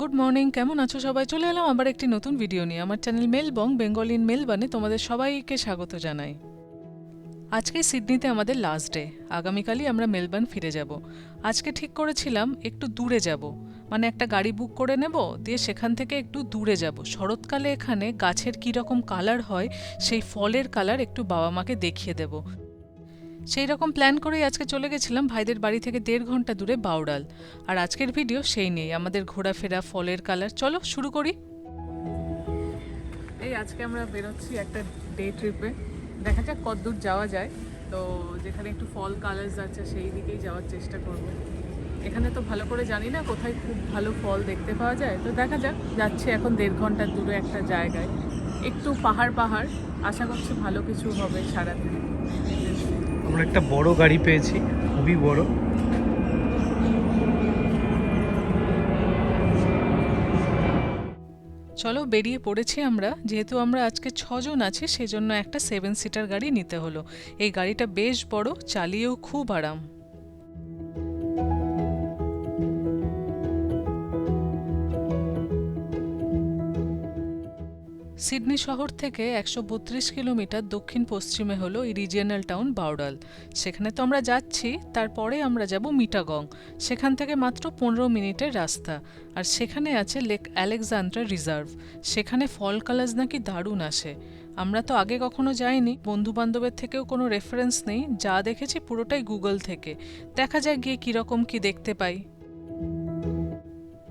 Good morning কেমন আছো সবাই? চলে এলাম আবার একটি নতুন ভিডিও নিয়ে। আমার চ্যানেল মেলবং বেঙ্গল ইন মেলবানে তোমাদের সবাইকে স্বাগত জানাই। আজকে সিডনিতে আমাদের লাস্ট ডে আগামীকালই আমরা মেলবার্ন ফিরে যাব। আজকে ঠিক করেছিলাম একটু দূরে যাব। মানে একটা গাড়ি বুক করে নেব, দিয়ে সেখান থেকে একটু দূরে যাব। শরৎকালে এখানে গাছের কী রকম কালার হয়, সেই ফলের কালার একটু বাবা মাকে দেখিয়ে দেব। সেই রকম প্ল্যান করেই আজকে চলে গেছিলাম ভাইদের বাড়ি থেকে দেড় ঘণ্টা দূরে বাউডাল। আর আজকের ভিডিও সেই নিয়েই, আমাদের ঘোরাফেরা, ফলের কালার চলো, শুরু করি। এই আজকে আমরা বেরোচ্ছি একটা ডে ট্রিপে দেখা যাক কতদূর যাওয়া যায়। তো যেখানে একটু ফল কালার্স আছে, সেই দিকেই যাওয়ার চেষ্টা করব। এখানে তো ভালো করে জানি না কোথায় খুব ভালো ফল দেখতে পাওয়া যায়। তো দেখা যাক, যাচ্ছে এখন দেড় ঘণ্টার দূরে একটা জায়গায়। একটু পাহাড় পাহাড়। আশা করছি ভালো কিছু হবে সারাদিন। আমরা একটা বড় গাড়ি পেয়েছি, খুবই বড়। চলো বেরিয়ে পড়েছি আমরা, যেহেতু আমরা আজকে ছজন আছি, সেজন্য একটা সেভেন সিটার গাড়ি নিতে হলো। এই গাড়িটা বেশ বড়, চালিয়েও খুব আরাম। সিডনি শহর থেকে একশো বত্রিশ কিলোমিটার দক্ষিণ পশ্চিমে হলো এই রিজিয়নাল টাউন বাউডাল সেখানে তো আমরা যাচ্ছি, তারপরে আমরা যাব মিটাগং। সেখান থেকে মাত্র পনেরো মিনিটের রাস্তা। আর সেখানে আছে লেক অ্যালেকজান্ড্রা রিজার্ভ। সেখানে ফল কালার্স নাকি দারুণ আসে। আমরা তো আগে কখনো যাইনি বন্ধু বান্ধবের থেকেও কোনো রেফারেন্স নেই, যা দেখেছি পুরোটাই গুগল থেকে। দেখা যাক গিয়ে কীরকম কি দেখতে পাই।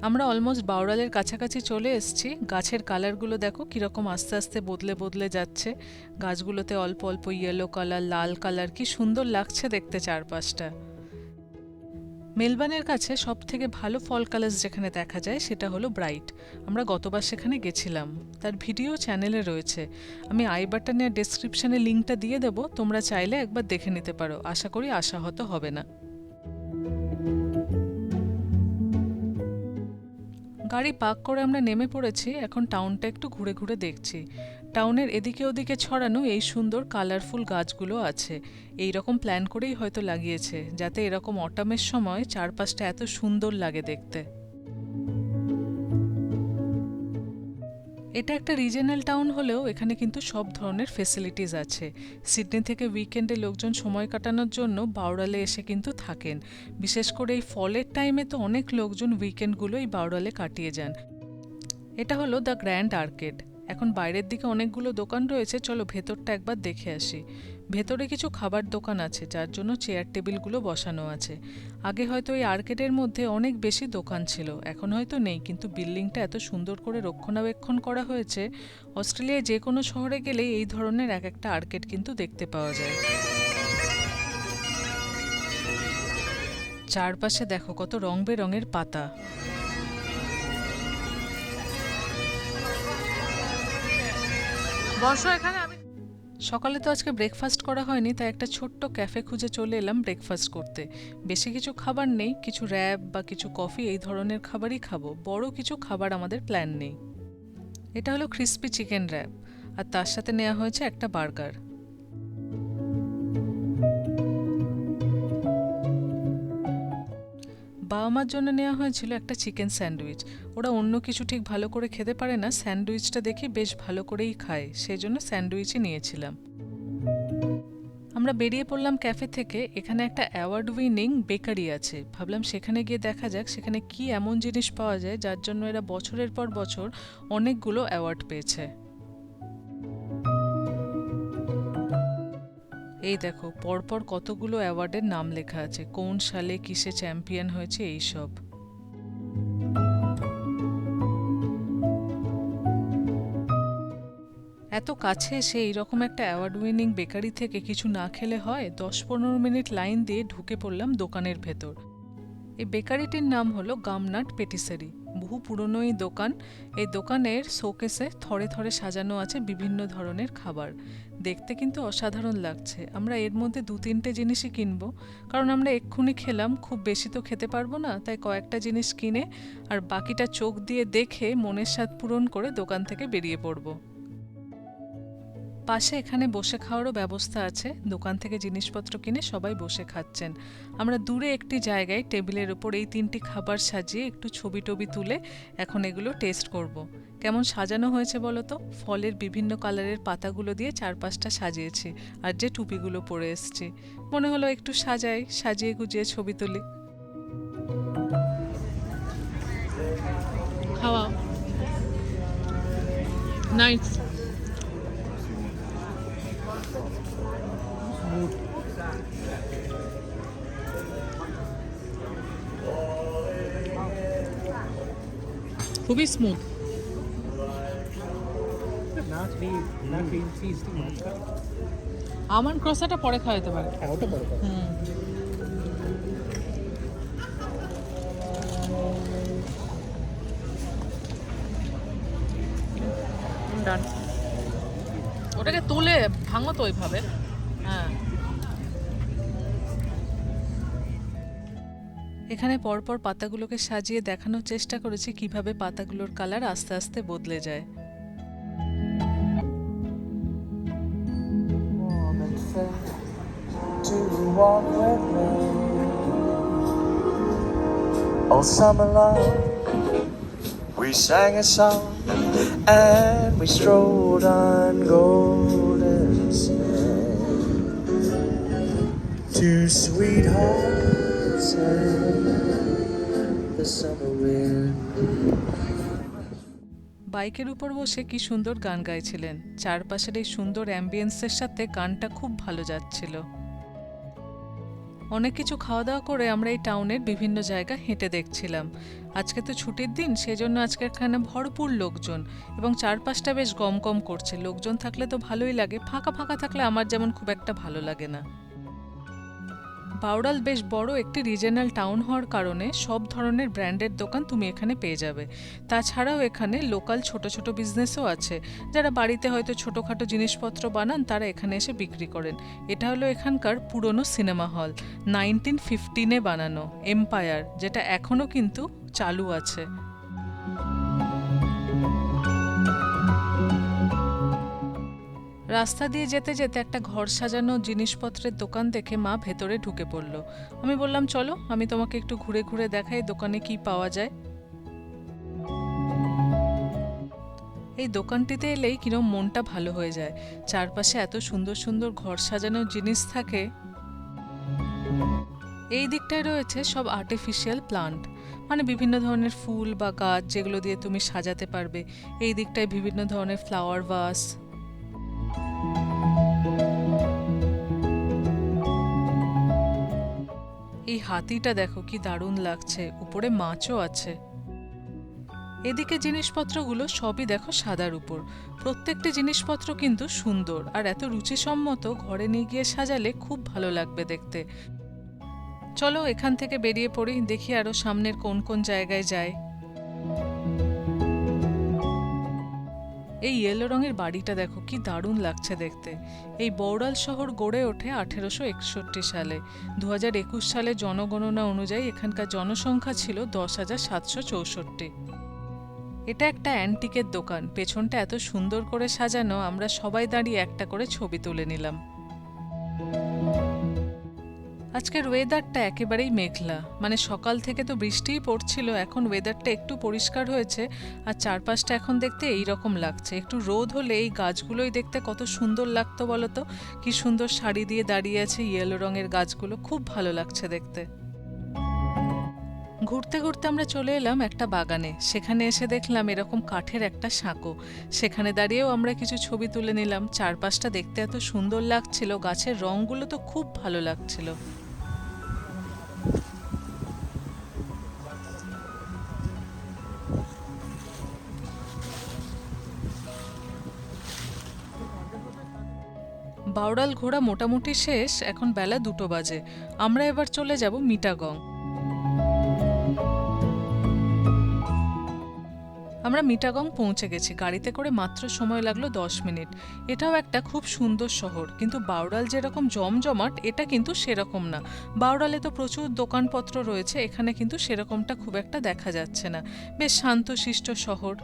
আমরা অলমোস্ট বাউরালের কাছাকাছি চলে এসেছি। গাছের কালারগুলো দেখো কীরকম আস্তে আস্তে বদলে বদলে যাচ্ছে। গাছগুলোতে অল্প অল্প ইয়েলো কালার লাল কালার কি সুন্দর লাগছে দেখতে চারপাশটা। মেলবানের কাছে সব থেকে ভালো ফল কালার্স যেখানে দেখা যায় সেটা হলো ব্রাইট আমরা গতবার সেখানে গেছিলাম। তার ভিডিও চ্যানেলে রয়েছে। আমি আই বাটনে ডেসক্রিপশনে লিঙ্কটা দিয়ে দেবো। তোমরা চাইলে একবার দেখে নিতে পারো। আশা করি আশাহত হবে না। গাড়ি পাক করে আমরা নেমে পড়েছি, এখন টাউনটা একটু ঘুরে ঘুরে দেখছি। টাউনের এদিকে ওদিকে ছড়ানো এই সুন্দর কালারফুল গাছগুলো আছে। এই রকম প্ল্যান করেই হয়তো লাগিয়েছে, যাতে এরকম অটামের সময় চারপাশটা এত সুন্দর লাগে দেখতে। এটা একটা রিজনাল টাউন হলেও এখানে কিন্তু সব ধরনের ফেসিলিটিস আছে। সিডনি থেকে উইকেন্ডে লোকজন সময় কাটানোর জন্য বাউরালে এসে কিন্তু থাকেন। বিশেষ করে এই ফলের টাইমে তো অনেক লোকজন উইকেন্ডগুলো এই বাউরালে কাটিয়ে যান। এটা হলো দ্য গ্র্যান্ড আর্কেড এখন বাইরের দিকে অনেকগুলো দোকান রয়েছে, চলো ভেতরটা একবার দেখে আসি। ভেতরে কিছু খাবার দোকান আছে, যার জন্য চেয়ার টেবিলগুলো বসানো আছে। আগে হয়তো এই আর্কেডের মধ্যে অনেক বেশি দোকান ছিল, এখন হয়তো নেই, কিন্তু বিল্ডিংটা এত সুন্দর করে রক্ষণাবেক্ষণ করা হয়েছে অস্ট্রেলিয়ায় যে কোনো শহরে গেলেই এই ধরনের এক একটা আর্কেড কিন্তু দেখতে পাওয়া যায়। চারপাশে দেখো কত রং বেরঙের পাতা। বসো এখানে, আমি সকালে তো আজকে ব্রেকফাস্ট করা হয়নি, তাই একটা ছোট্ট ক্যাফে খুঁজে চলে এলাম ব্রেকফাস্ট করতে। বেশি কিছু খাবার নেই, কিছু র্যাব বা কিছু কফি এই ধরনের খাবারই খাব। বড় কিছু খাবার আমাদের প্ল্যান নেই। এটা হলো ক্রিস্পি চিকেন র্যাব আর তার সাথে নেওয়া হয়েছে একটা বার্গার বাবা মার জন্য নেওয়া হয়েছিল একটা চিকেন স্যান্ডউইচ। ওরা অন্য কিছু ঠিক ভালো করে খেতে পারে না, স্যান্ডউইচটা দেখি বেশ ভালো করেই খায় সেই জন্য স্যান্ডউইচই নিয়েছিলাম। আমরা বেরিয়ে পড়লাম ক্যাফে থেকে, এখানে একটা অ্যাওয়ার্ড উইনিং বেকারি আছে। ভাবলাম সেখানে গিয়ে দেখা যাক, সেখানে কি এমন জিনিস পাওয়া যায় যার জন্য এরা বছরের পর বছর অনেকগুলো অ্যাওয়ার্ড পেয়েছে। এই দেখো, পরপর কতগুলো অ্যাওয়ার্ডের নাম লেখা আছে। কোন সালে কিসে চ্যাম্পিয়ন হয়েছে এইসব? এত কাছে এসে এইরকম একটা অ্যাওয়ার্ড উইনিং বেকারি থেকে কিছু না খেলে হয়? দশ পনেরো মিনিট লাইন দিয়ে ঢুকে পড়লাম দোকানের ভেতর। এই বেকারিটির নাম হলো গামনাট পেটিসারি। বহু পুরনো এই দোকান। এই দোকানের শোকেসে থরে থরে সাজানো আছে বিভিন্ন ধরনের খাবার। দেখতে কিন্তু অসাধারণ লাগছে। আমরা এর মধ্যে দু তিনটে জিনিসই কিনব। কারণ আমরা এক্ষুনি খেলাম, খুব বেশি তো খেতে পারব না, তাই কয়েকটা জিনিস কিনে আর বাকিটা চোখ দিয়ে দেখে মনের স্বাদ পূরণ করে দোকান থেকে বেরিয়ে পড়ব। পাশে এখানে বসে খাওয়ারও ব্যবস্থা আছে। দোকান থেকে জিনিসপত্র কিনে সবাই বসে খাচ্ছেন। আমরা দূরে একটি জায়গায় টেবিলের উপর এই তিনটি খাবার সাজিয়ে একটু ছবি টবি তুলে এখন এগুলো টেস্ট করব। কেমন সাজানো হয়েছে বলো তো? ফলের বিভিন্ন কালারের পাতাগুলো দিয়ে চারপাশটা সাজিয়েছি আর যে টুপিগুলো পরে এসছি। মনে হলো একটু সাজাই, সাজিয়ে গুজিয়ে ছবি তুলি। খাওয়া নাইস খুবই স্মুথ আমার ক্রসাটা পরে খাওয়া যেতে পারে। হ্যাঁ ওটা হুম। ডান ওটাকে তুলে ভাঙো তো ওইভাবে। এখানে পরপর পাতাগুলোকে সাজিয়ে দেখানোর চেষ্টা করেছি কীভাবে পাতাগুলোর কালার আস্তে আস্তে বদলে যায় all summer long. We sang a song and we strolled on golden sands. Two sweethearts বাইকের উপর বসে কি সুন্দর গান গাইছিলেন। চারপাশের এই সুন্দর অ্যাম্বিয়েন্সের সাথে গানটা খুব ভালো যাচ্ছিল। অনেক কিছু খাওয়া দাওয়া করে আমরা এই টাউনের বিভিন্ন জায়গা হেঁটে দেখছিলাম। আজকে তো ছুটির দিন, সেজন্য আজকে এখানে ভরপুর লোকজন এবং চারপাশটা বেশ গম গম করছে। লোকজন থাকলে তো ভালোই লাগে, ফাঁকা ফাঁকা থাকলে আমার যেমন খুব একটা ভালো লাগে না। বাউডাল বেশ বড় একটি রিজনাল টাউন হওয়ার কারণে সব ধরনের ব্র্যান্ডের দোকান তুমি এখানে পেয়ে যাবে। তাছাড়াও এখানে লোকাল ছোট ছোট বিজনেসও আছে। যারা বাড়িতে হয়তো ছোটোখাটো জিনিসপত্র বানান, তারা এখানে এসে বিক্রি করেন। এটা হলো এখানকার পুরনো সিনেমা হল নাইনটিন ফিফটিনে বানানো এম্পায়ার যেটা এখনও কিন্তু চালু আছে। রাস্তা দিয়ে যেতে যেতে একটা ঘর সাজানো জিনিসপত্রের দোকান দেখে মা ভেতরে ঢুকে পড়ল। আমি বললাম, চলো, আমি তোমাকে একটু ঘুরে ঘুরে দেখাই দোকানে কি পাওয়া যায়। এই দোকানটিতে এলেই কিরম মনটা ভালো হয়ে যায়। চারপাশে এত সুন্দর সুন্দর ঘর সাজানোর জিনিস থাকে। এই দিকটায় রয়েছে সব আর্টিফিশিয়াল প্লান্ট মানে বিভিন্ন ধরনের ফুল বা গাছ যেগুলো দিয়ে তুমি সাজাতে পারবে। এই দিকটায় বিভিন্ন ধরনের ফ্লাওয়ার ভাস এই হাতিটা দেখো কি দারুণ লাগছে, উপরে মাছও আছে। এদিকে জিনিসপত্রগুলো সবই দেখো সাদার উপর। প্রত্যেকটি জিনিসপত্র কিন্তু সুন্দর, আর এত রুচিসম্মত ঘরে নিয়ে গিয়ে সাজালে খুব ভালো লাগবে দেখতে। চলো এখান থেকে বেরিয়ে পড়ি, দেখি আরও সামনের কোন কোন জায়গায় যায় এই ইয়েলো রঙের বাড়িটা দেখো, কি দারুণ লাগছে দেখতে। এই বৌড়াল শহর গড়ে ওঠে আঠেরোশো একষট্টি সালে। দু হাজার একুশ সালে জনগণনা অনুযায়ী এখানকার জনসংখ্যা ছিল দশ হাজার সাতশো চৌষট্টি। এটা একটা অ্যান্টিকের দোকান। পেছনটা এত সুন্দর করে সাজানো, আমরা সবাই দাঁড়িয়ে একটা করে ছবি তুলে নিলাম। আজকের ওয়েদারটা একেবারেই মেঘলা। মানে সকাল থেকে তো বৃষ্টিই পড়ছিল, এখন ওয়েদারটা একটু পরিষ্কার হয়েছে, আর চারপাশটা এখন দেখতে এই রকম লাগছে। একটু রোদ হলে এই গাছগুলোই দেখতে কত সুন্দর লাগতো বলো তো কি সুন্দর শাড়ি দিয়ে দাঁড়িয়ে আছে ইয়েলো রঙের গাছগুলো, খুব ভালো লাগছে দেখতে। ঘুরতে ঘুরতে আমরা চলে এলাম একটা বাগানে। সেখানে এসে দেখলাম এরকম কাঠের একটা সাঁকো। সেখানে দাঁড়িয়েও আমরা কিছু ছবি তুলে নিলাম। চারপাশটা দেখতে এত সুন্দর লাগছিল, গাছের রঙগুলো তো খুব ভালো লাগছিল। বাউডাল ঘোরা মোটামুটি শেষ, এখন বেলা দুটো বাজে। আমরা এবার চলে যাব মিটাগং। আমরা মিটাগং পৌঁছে গেছি। গাড়িতে করে মাত্র সময় লাগল দশ মিনিট। এটাও একটা খুব সুন্দর শহর। কিন্তু বাউডাল যেরকম জমজমাট, এটা কিন্তু সেরকম না। বাউডালে তো প্রচুর দোকানপত্র রয়েছে, এখানে কিন্তু সেরকমটা খুব একটা দেখা যাচ্ছে না। বেশ শান্তশিষ্ট শহর।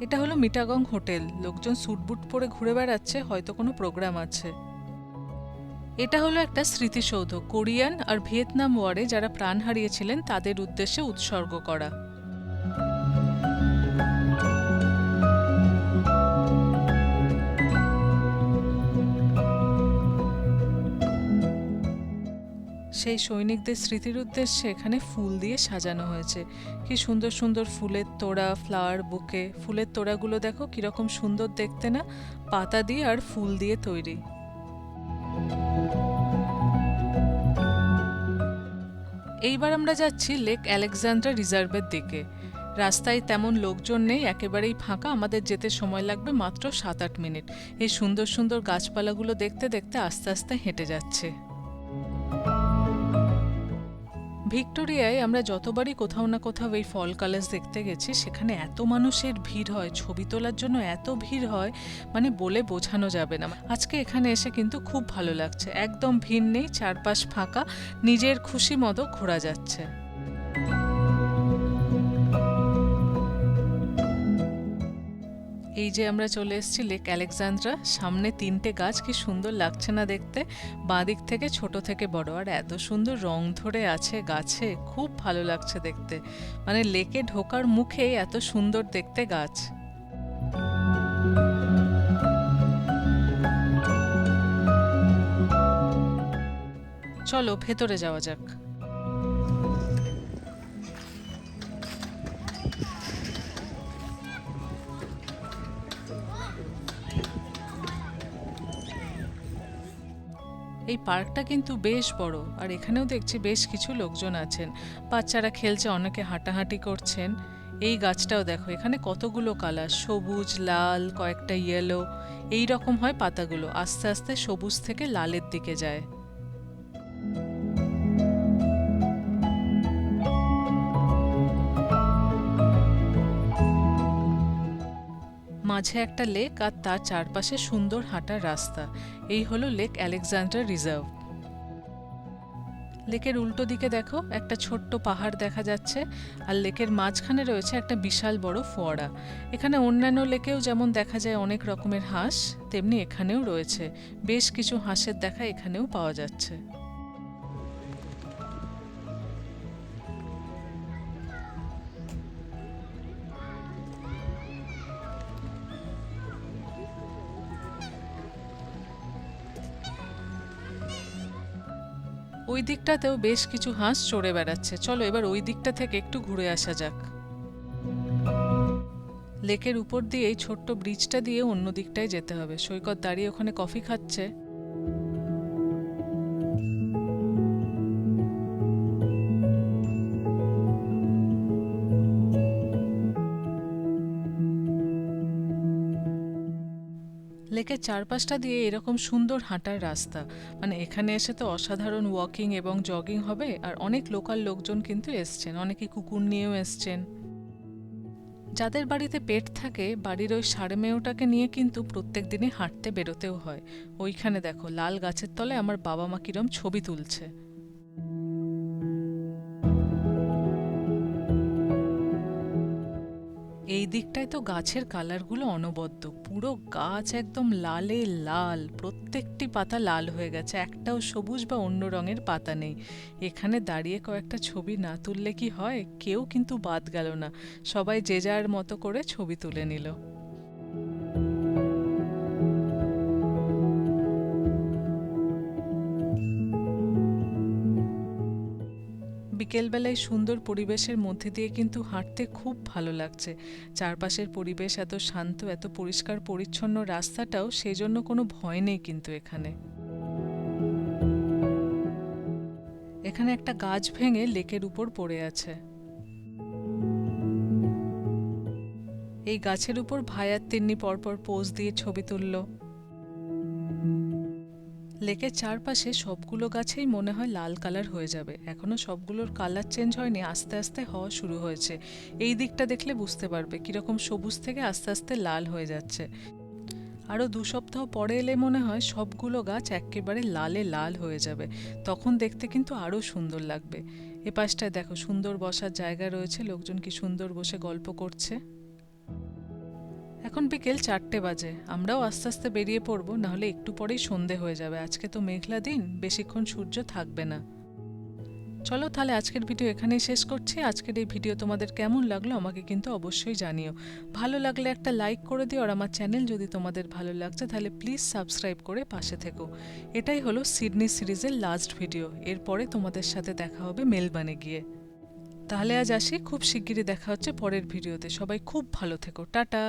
এটা হলো মিটাগং হোটেল। লোকজন স্যুটবুট পরে ঘুরে বেড়াচ্ছে, হয়তো কোনো প্রোগ্রাম আছে। এটা হলো একটা স্মৃতিসৌধ, কোরিয়ান আর ভিয়েতনাম ওয়ারে যারা প্রাণ হারিয়েছিলেন, তাদের উদ্দেশ্যে উৎসর্গ করা। সেই সৈনিকদের স্মৃতির উদ্দেশ্যে এখানে ফুল দিয়ে সাজানো হয়েছে। কি সুন্দর সুন্দর ফুলের তোড়া ফ্লাওয়ার বুকে। ফুলের তোড়াগুলো দেখো, কীরকম সুন্দর দেখতে না? পাতা দিয়ে আর ফুল দিয়ে তৈরি। এইবার আমরা যাচ্ছি লেক আলেকজান্ড্রা রিজার্ভের দিকে। রাস্তায় তেমন লোকজন নেই, একেবারেই ফাঁকা। আমাদের যেতে সময় লাগবে মাত্র সাত আট মিনিট। এই সুন্দর সুন্দর গাছপালাগুলো দেখতে দেখতে আস্তে আস্তে হেঁটে যাচ্ছে। ভিক্টোরিয়ায় আমরা যতবারই কোথাও না কোথাও এই ফল কালার্স দেখতে গেছি, সেখানে এত মানুষের ভিড় হয়, ছবি তোলার জন্য এত ভিড় হয় মানে বলে বোঝানো যাবে না। আজকে এখানে এসে কিন্তু খুব ভালো লাগছে। একদম ভিড় নেই, চারপাশ ফাঁকা, নিজের খুশি মতো ঘোরা যাচ্ছে। এই যে আমরা চলে এসেছি লেক আলেকজান্দ্রা সামনে তিনটে গাছ, কি সুন্দর লাগছে না দেখতে? বাঁদিক থেকে ছোট থেকে বড়, আর এত সুন্দর রং ধরে আছে গাছে, খুব ভালো লাগছে দেখতে। মানে লেকে ঢোকার মুখে এত সুন্দর দেখতে গাছ। চলো, ভেতরে যাওয়া যাক। এই পার্কটা কিন্তু বেশ বড়, আর এখানেও দেখছি বেশ কিছু লোকজন আছেন। বাচ্চারা খেলছে, অনেকে হাঁটাহাঁটি করছেন। এই গাছটাও দেখো, এখানে কতগুলো কালার, সবুজ, লাল, কয়েকটা ইয়েলো এই রকম হয় পাতাগুলো। আস্তে আস্তে সবুজ থেকে লালের দিকে যায়। মাঝে একটা লেক আর তার চারপাশে সুন্দর হাঁটার রাস্তা। এই হলো লেক আলেকজান্ডার রিজার্ভ। লেকের উল্টো দিকে দেখো, একটা ছোট্ট পাহাড় দেখা যাচ্ছে আর লেকের মাঝখানে রয়েছে একটা বিশাল বড় ফোয়ারা। এখানে অন্যান্য লেকেও যেমন দেখা যায় অনেক রকমের হাঁস, তেমনি এখানেও রয়েছে। বেশ কিছু হাঁসের দেখা এখানেও পাওয়া যাচ্ছে। ওই দিকটাতেও বেশ কিছু হাঁস চড়ে বেড়াচ্ছে। চলো এবার ওই দিকটা থেকে একটু ঘুরে আসা যাক। লেকের উপর দিয়ে এই ছোট্ট ব্রিজটা দিয়ে অন্য দিকটায় যেতে হবে। সৈকত দাঁড়িয়ে ওখানে কফি খাচ্ছে। লেকের চারপাশটা দিয়ে এরকম সুন্দর হাঁটার রাস্তা। মানে এখানে এসে তো অসাধারণ ওয়াকিং এবং জগিং হবে, আর অনেক লোকাল লোকজন কিন্তু এসছেন, অনেকে কুকুর নিয়েও এসছেন। যাদের বাড়িতে পেট থাকে, বাড়ির ওই সাড়ে মেয়েটাকে নিয়ে কিন্তু প্রত্যেক দিনই হাঁটতে বেরোতেও হয়। ওইখানে দেখো, লাল গাছের তলে আমার বাবা মা কিরম ছবি তুলছে। এই দিকটায় তো গাছের কালারগুলো অনবদ্য। পুরো গাছ একদম লালে লাল, প্রত্যেকটি পাতা লাল হয়ে গেছে, একটাও সবুজ বা অন্য রঙের পাতা নেই। এখানে দাঁড়িয়ে কয়েকটা ছবি না তুললে কি হয়? কেউ কিন্তু বাদ গেল না। সবাই যে যার মতো করে ছবি তুলে নিল। বিকেলবেলায় সুন্দর পরিবেশের মধ্যে দিয়ে কিন্তু হাঁটতে খুব ভালো লাগছে। চারপাশের পরিবেশ এত শান্ত, এত পরিষ্কার, পরিচ্ছন্ন রাস্তাটাও সেজন্য কোনো ভয় নেই কিন্তু এখানে। এখানে একটা গাছ ভেঙে লেকের উপর পড়ে আছে। এই গাছের উপর ভাইয়ার তিন্নি পরপর পোজ দিয়ে ছবি তুললো। লেকের চারপাশে সবগুলো গাছেই মনে হয় লাল কালার হয়ে যাবে। এখনও সবগুলোর কালার চেঞ্জ হয়নি, আস্তে আস্তে হওয়া শুরু হয়েছে। এই দিকটা দেখলে বুঝতে পারবে কীরকম সবুজ থেকে আস্তে আস্তে লাল হয়ে যাচ্ছে। আরও দু সপ্তাহ পরে এলে মনে হয় সবগুলো গাছ একেবারে লালে লাল হয়ে যাবে। তখন দেখতে কিন্তু আরও সুন্দর লাগবে। এ পাশটায় দেখো সুন্দর বসার জায়গা রয়েছে, লোকজন কি সুন্দর বসে গল্প করছে। এখন বিকেল চারটে বাজে। আমরাও আস্তে আস্তে বেরিয়ে পড়ব, নাহলে একটু পরেই সন্ধে হয়ে যাবে। আজকে তো মেঘলা দিন, বেশিক্ষণ সূর্য থাকবে না। চলো তাহলে আজকের ভিডিও এখানেই শেষ করছি। আজকের এই ভিডিও তোমাদের কেমন লাগল আমাকে কিন্তু অবশ্যই জানিও। ভালো লাগলে একটা লাইক করে দিও, আর আমার চ্যানেল যদি তোমাদের ভালো লাগছে, তাহলে প্লিজ সাবস্ক্রাইব করে পাশে থেকো। এটাই হলো সিডনি সিরিজের লাস্ট ভিডিও। এরপরে তোমাদের সাথে দেখা হবে মেলবানে গিয়ে। তাহলে আজ আসি। খুব শিগগিরই দেখা হচ্ছে পরের ভিডিওতে। সবাই খুব ভালো থেকো। টাটা!